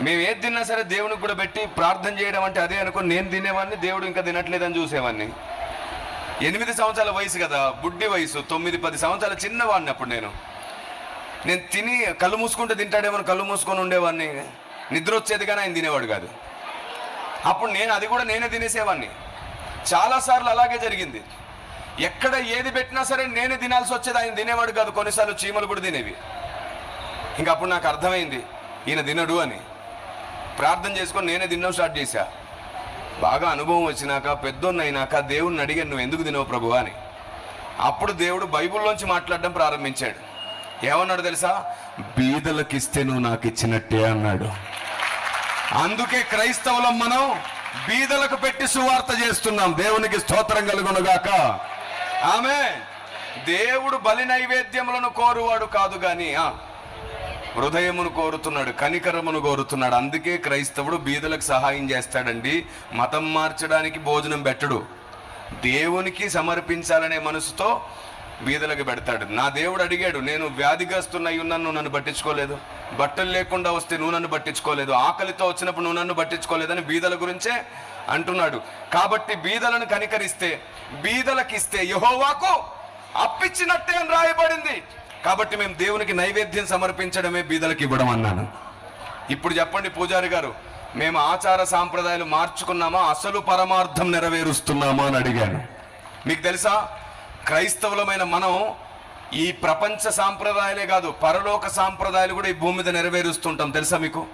మేము ఏది తిన్నా సరే దేవునికి కూడా పెట్టి ప్రార్థన చేయడం అంటే అదే అనుకో నేను తినేవాడిని దేవుడు ఇంకా తినట్లేదని చూసేవాడిని. ఎనిమిది సంవత్సరాల వయసు కదా బుడ్డి వయసు తొమ్మిది పది సంవత్సరాల చిన్నవాడిని అప్పుడు నేను. నేను తిని కళ్ళు మూసుకుంటే తింటాడేమో కళ్ళు మూసుకొని ఉండేవాడిని. నిద్ర వచ్చేది కానీ ఆయన తినేవాడు కాదు. అప్పుడు నేను అది కూడా నేనే తినేసేవాడిని. చాలాసార్లు అలాగే జరిగింది. ఎక్కడ ఏది పెట్టినా సరే నేనే తినాల్సి వచ్చేది ఆయన తినేవాడు కాదు కొన్నిసార్లు చీమలు కూడా తినేవి. ఇంకా అప్పుడు నాకు అర్థమైంది ఈయన తినడు అని. ప్రార్థన చేసుకొని నేనే తినడం స్టార్ట్ చేశా. బాగా అనుభవం వచ్చినాక పెద్దోన్నైనాక దేవుణ్ణి అడిగాను నువ్వు ఎందుకు తినవు ప్రభు? అని. అప్పుడు దేవుడు బైబిల్లోంచి మాట్లాడడం ప్రారంభించాడు. ఏమన్నాడు తెలుసా? బీదలకు ఇస్తే నువ్వు నాకు ఇచ్చినట్టే అన్నాడు. అందుకే క్రైస్తవులం మనం బీదలకు పెట్టి సువార్త చేస్తున్నాం. దేవునికి స్తోత్రం కలుగునుగాక. ఆమె దేవుడు బలి నైవేద్యములను కోరువాడు కాదు కానీ హృదయమును కోరుతున్నాడు కనికరమును కోరుతున్నాడు. అందుకే క్రైస్తవుడు బీదలకు సహాయం చేస్తాడండి. మతం మార్చడానికి భోజనం పెట్టడు. దేవునికి సమర్పించాలనే మనసుతో బీదలకు పెడతాడు. నా దేవుడు అడిగాడు నేను వ్యాధిగ్రస్తున్నై ఉన్నాను నువ్వు నన్ను పట్టించుకోలేదు. బట్టలు లేకుండా వస్తే నువ్వు నన్ను పట్టించుకోలేదు. ఆకలితో వచ్చినప్పుడు నువ్వు నన్ను పట్టించుకోలేదని బీదల గురించే అంటున్నాడు. కాబట్టి బీదలను కనికరిస్తే బీదలకిస్తే యహోవాకు అప్పిచ్చినట్టే అని రాయబడింది. కాబట్టి మేము దేవునికి నైవేద్యం సమర్పించడమే బీదలకు ఇవ్వడం అన్నాను. ఇప్పుడు చెప్పండి పూజారి గారు మేము ఆచార సాంప్రదాయాలు మార్చుకున్నామా అసలు పరమార్థం నెరవేరుస్తున్నామా అని అడిగాను. మీకు తెలుసా? క్రైస్తవులమైన మనం ఈ ప్రపంచ సాంప్రదాయాలే కాదు పరలోక సాంప్రదాయాలు కూడా ఈ భూమి మీద నెరవేరుస్తుంటాం. తెలుసా మీకు?